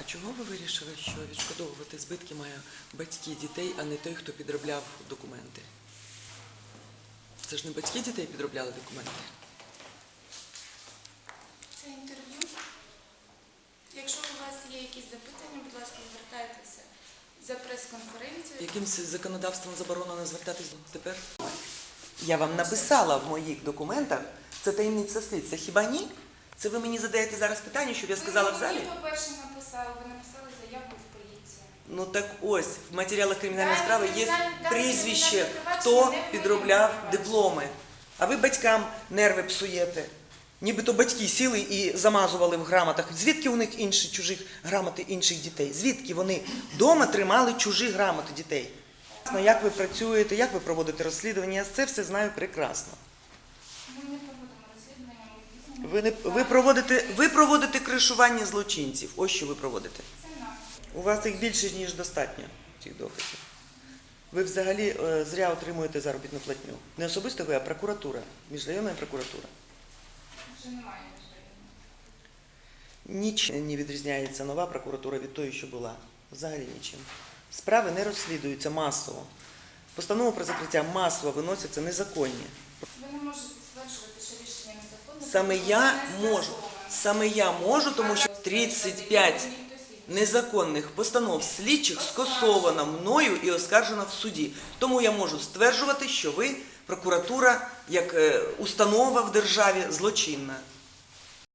А чого ви вирішили, що відшкодовувати збитки має батьки дітей, а не той, хто підробляв документи? Це ж не батьки дітей підробляли документи. Це інтерв'ю. Якщо у вас є якісь запитання, будь ласка, звертайтеся за прес-конференцією. Яким це законодавством заборонено звертатись тепер? Я вам написала в моїх документах, це таємниця слідства. Хіба ні? Це ви мені задаєте зараз питання, щоб я сказала в залі? Ви, по-перше, написали, ви написали заяву в поліцію. Ну так ось в матеріалах кримінальної справи є кримінальне- прізвище, кримінальне хто підробляв кримінальне дипломи. А ви батькам нерви псуєте. Нібито батьки сіли і замазували в грамотах. Звідки у них інші чужих грамоти інших дітей? Звідки вони вдома тримали чужі грамоти дітей? Ну, Як ви працюєте, як ви проводите розслідування, я це все знаю прекрасно. Ви, не, ви, проводите, ви проводите кришування злочинців. Ось що ви проводите. У вас їх більше, ніж достатньо, цих доказів. Ви взагалі е, зря отримуєте заробітну платню. Не особисто ви, а прокуратура, міжрайонна прокуратура. Вже немає. Ніч не відрізняється нова прокуратура від тої, що була. Взагалі нічим. Справи не розслідуються масово. Постанови про закриття масово виносяться незаконні. Ви не можете стверджувати, що рішення незаконне. Саме я можу. Саме я можу, тому що 35 Ніхто незаконних постанов слідчих скасовано мною і оскаржено в суді. Тому я можу стверджувати, що ви прокуратура як е, установа в державі злочинна.